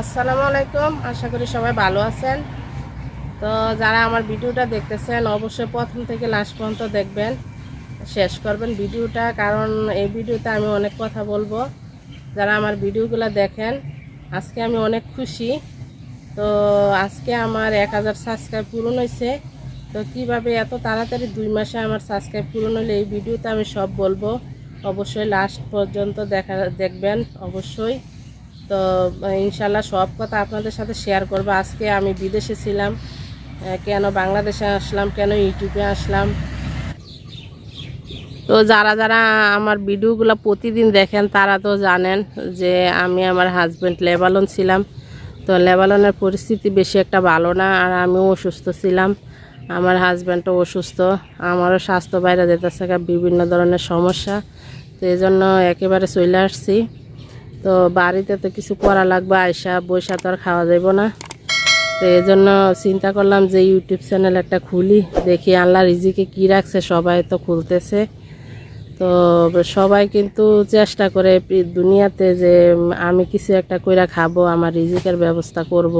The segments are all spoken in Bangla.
আসসালামু আলাইকুম। আশা করি সবাই ভালো আছেন। তো যারা আমার ভিডিওটা দেখতেছেন, অবশ্যই প্রথম থেকে লাস্ট পর্যন্ত দেখবেন, শেষ করবেন ভিডিওটা, কারণ এই ভিডিওতে আমি অনেক কথা বলব। যারা আমার ভিডিওগুলো দেখেন, আজকে আমি অনেক খুশি। তো আজকে আমার এক হাজার সাবস্ক্রাইব পূরণ হয়েছে। তো কীভাবে এত তাড়াতাড়ি দুই মাসে আমার সাবস্ক্রাইব পূরণ হলে, এই ভিডিওতে আমি সব বলব। অবশ্যই লাস্ট পর্যন্ত দেখা, দেখবেন, অবশ্যই। তো ইনশাল্লাহ সব কথা আপনাদের সাথে শেয়ার করব। আজকে আমি বিদেশে ছিলাম কেন বাংলাদেশে আসলাম, কেন ইউটিউবে আসলাম। তো যারা যারা আমার ভিডিওগুলো প্রতিদিন দেখেন, তারা তো জানেন যে আমি আমার হাজব্যান্ড লেবালন ছিলাম। তো লেবালনের পরিস্থিতি বেশি একটা ভালো না, আর আমিও অসুস্থ ছিলাম। আমার হাজব্যান্ডও অসুস্থ, আমারও স্বাস্থ্য বাইরে যেতেছে বিভিন্ন ধরনের সমস্যা। তো এই জন্য একেবারে চলে আসছি। তো বাড়িতে তো কিছু করা লাগবে আয়সা বৈশা তো আর খাওয়া যাব না। তো এই জন্য চিন্তা করলাম যে ইউটিউব চ্যানেল একটা খুলি, দেখি আল্লাহ রিজিকে কি রাখছে, সবাই তো খুলতেছে। তো সবাই কিন্তু চেষ্টা করে দুনিয়াতে যে আমি কিছু একটা কইরা খাব, আমার রিজিকের ব্যবস্থা করব।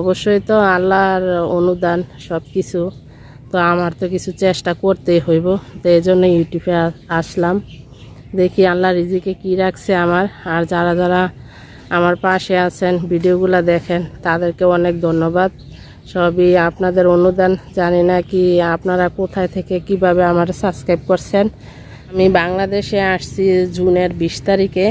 অবশ্যই তো আল্লাহর অনুদান সব কিছু তো আমার তো কিছু চেষ্টা করতেই হইব। তো এই জন্য ইউটিউবে আসলাম। দেখি আল্লাহ রিজিকে কি রাখছে আমার। আর যারা যারা আমার পাশে আছেন, ভিডিওগুলো দেখেন, তাদেরকে অনেক ধন্যবাদ। সবই আপনাদের অনুদান। জানি না কি আপনারা কোথায় থেকে কীভাবে আমার সাবস্ক্রাইব করছেন। আমি বাংলাদেশে আসছি জুনের বিশ তারিখে।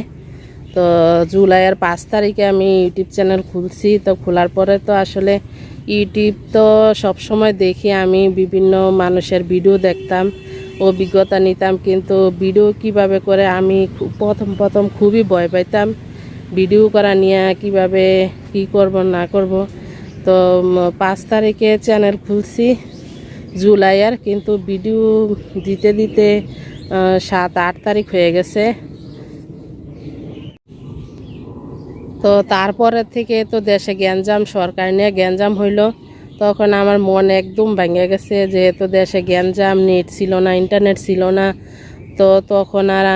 তো জুলাইয়ের পাঁচ তারিখে আমি ইউটিউব চ্যানেল খুলছি। তো খোলার পরে তো আসলে ইউটিউব তো সব সময় দেখি আমি বিভিন্ন মানুষের ভিডিও দেখতাম। অভিজ্ঞতা নিতাম, কিন্তু ভিডিও কীভাবে করে আমি প্রথম প্রথম খুবই ভয় পাইতাম। ভিডিও করা নিয়ে কীভাবে কি করব, না করব। তো পাঁচ তারিখে চ্যানেল খুলছি জুলাইয়ের কিন্তু ভিডিও দিতে দিতে সাত, আট তারিখ হয়ে গেছে। তো তারপরে থেকে তো দেশে গ্যাঞ্জাম সরকার নিয়ে গ্যাঞ্জাম হইল। তখন আমার মন একদম ভেঙে গেছে, যেহেতু দেশে গ্যাঞ্জাম নেট ছিল না ইন্টারনেট ছিল না, তো তখন আর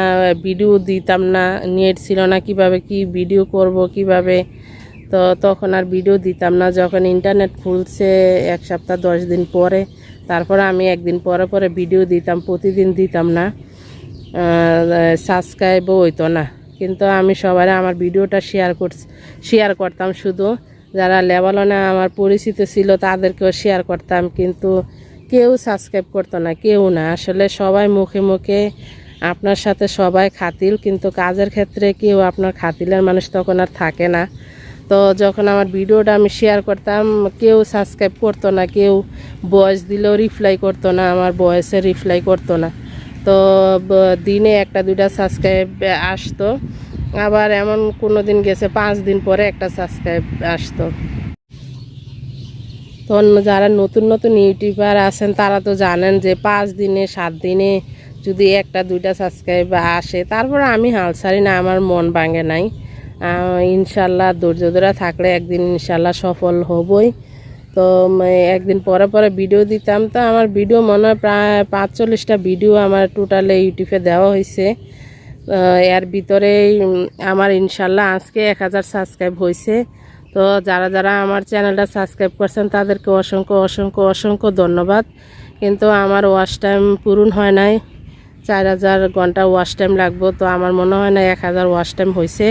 ভিডিও দিতাম না, নেট ছিল না, কীভাবে কি ভিডিও করব, কীভাবে? তো তখন আর ভিডিও দিতাম না, যখন ইন্টারনেট খুলছে এক সপ্তাহ, দশ দিন পরে, তারপরে আমি একদিন পরে পরে ভিডিও দিতাম, প্রতিদিন দিতাম না সাবস্ক্রাইবও হইতো না, কিন্তু আমি সবাই আমার ভিডিওটা শেয়ার করছি শেয়ার করতাম শুধু। যারা লেবালনে আমার পরিচিত ছিল, তাদেরকেও শেয়ার করতাম, কিন্তু কেউ সাবস্ক্রাইব করতো না, কেউ না। আসলে সবাই মুখে মুখে আপনার সাথে সবাই খাতিল, কিন্তু কাজের ক্ষেত্রে কেউ আপনার খাতিলের মানুষ তখন আর থাকে না। তো যখন আমার ভিডিওটা আমি শেয়ার করতাম, কেউ সাবস্ক্রাইব করতো না, কেউ ভয়েস দিলেও রিপ্লাই করতো না, আমার বয়সে রিপ্লাই করতো না। তো দিনে একটা দুইটা সাবস্ক্রাইব আসতো। আবার এমন কোনো দিন গেছে, পাঁচ দিন পরে একটা সাবস্ক্রাইব আসতো। তো অন্য যারা নতুন নতুন ইউটিউবার আছেন, তারা তো জানেন যে পাঁচ দিনে, সাত দিনে যদি একটা, দুইটা সাবস্ক্রাইব আসে, তারপরে আমি হাল ছাড়ি না, আমার মন ভাঙে নাই। ইনশাল্লাহ ধৈর্য ধরে থাকলে একদিন ইনশাল্লাহ সফল হবই। তো একদিন পরে পরে ভিডিও দিতাম, তো আমার ভিডিও মনে হয় প্রায় পাঁচচল্লিশটা ভিডিও আমার টোটালে ইউটিউবে দেওয়া হয়েছে এর ভিতরেই আমার ইনশাল্লাহ আজকে এক হাজার সাবস্ক্রাইব হয়েছে তো যারা যারা আমার চ্যানেলটা সাবস্ক্রাইব করছেন, তাদেরকে অসংখ্য অসংখ্য অসংখ্য ধন্যবাদ। কিন্তু আমার ওয়াচ টাইম পূরণ হয় নাই। চার হাজার ঘণ্টা ওয়াচ টাইম লাগবো, তো আমার মনে হয় না এক হাজার ওয়াচ টাইম হয়েছে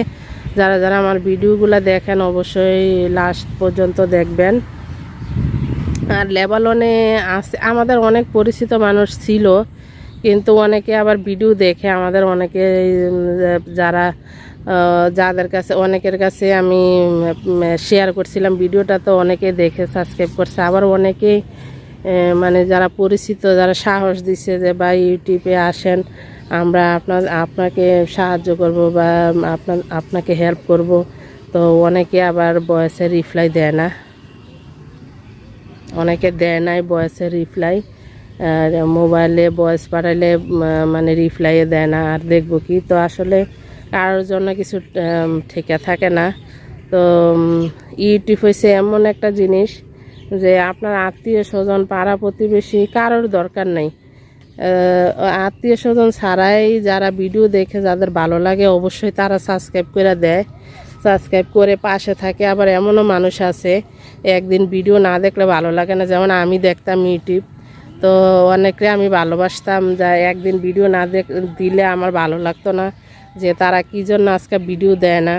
যারা যারা আমার ভিডিওগুলো দেখেন, অবশ্যই লাস্ট পর্যন্ত দেখবেন। আর লেবালনে আছে, আমাদের অনেক পরিচিত মানুষ ছিল। কিন্তু অনেকে আবার ভিডিও দেখে, আমাদের অনেকে যারা যাদের কাছে, অনেকের কাছে আমি শেয়ার করছিলাম ভিডিওটা তো অনেকে দেখে সাবস্ক্রাইব করছে। আবার অনেকে মানে যারা পরিচিত, যারা সাহস দিছে যে বা ইউটিউবে আসেন, আমরা আপনার, আপনাকে সাহায্য করব বা, আপনার, আপনাকে হেল্প করব। তো অনেকে আবার বয়সে রিপ্লাই দেয় না। অনেকে দেয় নাই বয়সের রিপ্লাই আর মোবাইলে বয়স পাঠাইলে মানে রিপ্লাইয়ে দেয় না। আর দেখব কি? তো আসলে কারোর জন্য কিছু ঠেকা থাকে না। তো ইউটিউব হয়েছে এমন একটা জিনিস যে আপনার আত্মীয় স্বজন, পাড়া প্রতিবেশী, কারোর দরকার নেই। আত্মীয় স্বজন ছাড়াই যারা ভিডিও দেখে যাদের ভালো লাগে, অবশ্যই তারা সাবস্ক্রাইব করে দেয়। সাবস্ক্রাইব করে পাশে থাকে। আবার এমনও মানুষ আছে, একদিন ভিডিও না দেখলে ভালো লাগে না। যেমন আমি দেখতাম ইউটিউব তো অনেকে আমি ভালোবাসতাম, যা একদিন ভিডিও না দেখ, দিলে আমার ভালো লাগতো না, যে তারা কী জন্য আজকে ভিডিও দেয় না।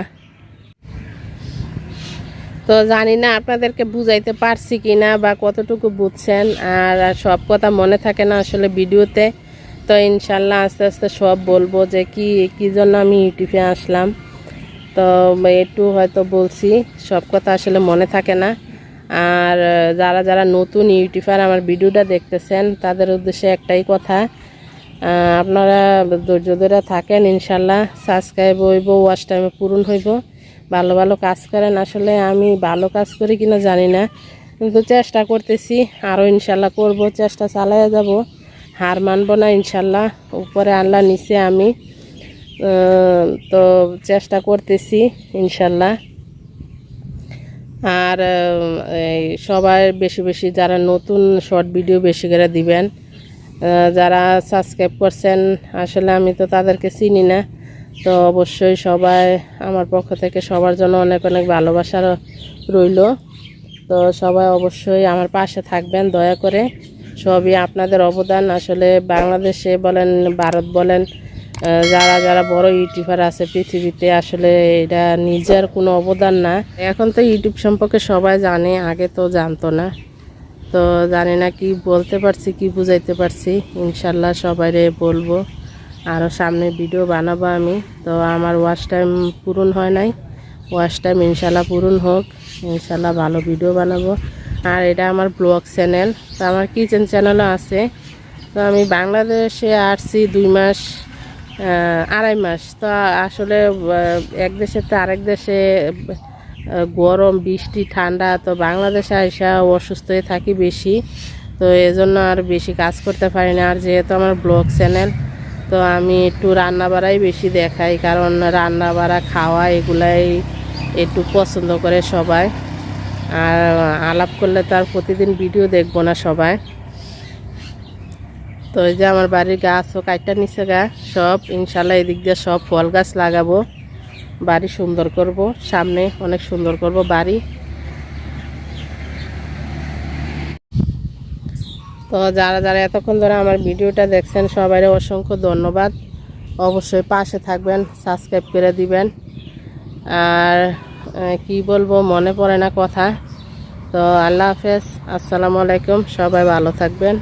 তো জানি না আপনাদেরকে বুঝাইতে পারছি কি না বা কতটুকু বুঝছেন, আর সব কথা মনে থাকে না আসলে ভিডিওতে। তো ইনশাল্লাহ আস্তে আস্তে সব বলব যে কি, কী জন্য আমি ইউটিউবে আসলাম। তো একটু হয়তো বলছি, সব কথা আসলে মনে থাকে না। আর যারা যারা নতুন ইউটিউবার আমার ভিডিওটা দেখতেছেন, তাদের উদ্দেশ্যে একটাই কথা আপনারা ধৈর্য ধরে থাকেন, ইনশাল্লাহ সাবস্ক্রাইব হইব ওয়াচ টাইমে পূরণ হইব। ভালো ভালো কাজ করেন, আসলে আমি ভালো কাজ করি কিনা জানি না, কিন্তু চেষ্টা করতেছি, আরও ইনশাল্লাহ করব, চেষ্টা চালাইয়া যাব, হার মানব না ইনশাল্লাহ, উপরে আল্লাহ, নিচে আমি তো চেষ্টা করতেছি ইনশাল্লাহ। আর এই সবাই বেশি বেশি যারা নতুন শর্ট ভিডিও বেশি করে দিবেন যারা সাবস্ক্রাইব করছেন, আসলে আমি তো তাদেরকে চিনি না, তো অবশ্যই সবাই আমার পক্ষ থেকে সবার জন্য অনেক অনেক ভালোবাসা রইল। তো সবাই অবশ্যই আমার পাশে থাকবেন, দয়া করে সবই আপনাদের অবদান। আসলে বাংলাদেশে বলেন, ভারত বলেন যারা যারা বড় ইউটিউবার আছে পৃথিবীতে, আসলে এটা নিজের কোনো অবদান না। এখন তো ইউটিউব সম্পর্কে সবাই জানে, আগে তো জানতো না। তো জানি না কি বলতে পারছি, কি বুঝাইতে পারছি। ইনশাল্লাহ সবাইরে বলব। আরও সামনে ভিডিও বানাবো আমি। তো আমার ওয়াচ টাইম পূরণ হয় নাই। ওয়াচ টাইম ইনশাল্লাহ পূরণ হোক। ইনশাল্লাহ ভালো ভিডিও বানাবো। আর এটা আমার ব্লগ চ্যানেল। তো আমার কিচেন চ্যানেলও আছে। তো আমি বাংলাদেশে আসছি দুই মাস। আড়াই মাস। তো আসলে এক দেশে তো আরেক দেশে গরম, বৃষ্টি, ঠান্ডা, তো বাংলাদেশে আইসা অসুস্থ হয়ে থাকি বেশি। তো এজন্য আর বেশি কাজ করতে পারি না। আর যেহেতু আমার ব্লগ চ্যানেল, তো আমি একটু রান্না বাড়াই বেশি দেখাই। কারণ রান্না বাড়া খাওয়া, এগুলাই একটু পছন্দ করে সবাই। আর আলাপ করলে তো আর প্রতিদিন ভিডিও দেখব না সবাই। তো এই যে আমার বাড়ির গাছ ও কাইটা নিচে গা, সব, ইনশাল্লাহ এদিক দিয়ে সব ফল গাছ লাগাবো। বাড়ি সুন্দর করব, সামনে অনেক সুন্দর করব বাড়ি। তো যারা যারা এতক্ষণ ধরে আমার ভিডিওটা দেখছেন সবাই অসংখ্য ধন্যবাদ। অবশ্যই পাশে থাকবেন, সাবস্ক্রাইব করে দিবেন। আর কি বলব, মনে পড়ে না কথা। তো আল্লাহ হাফেজ, আসসালামু আলাইকুম, সবাই ভালো থাকবেন।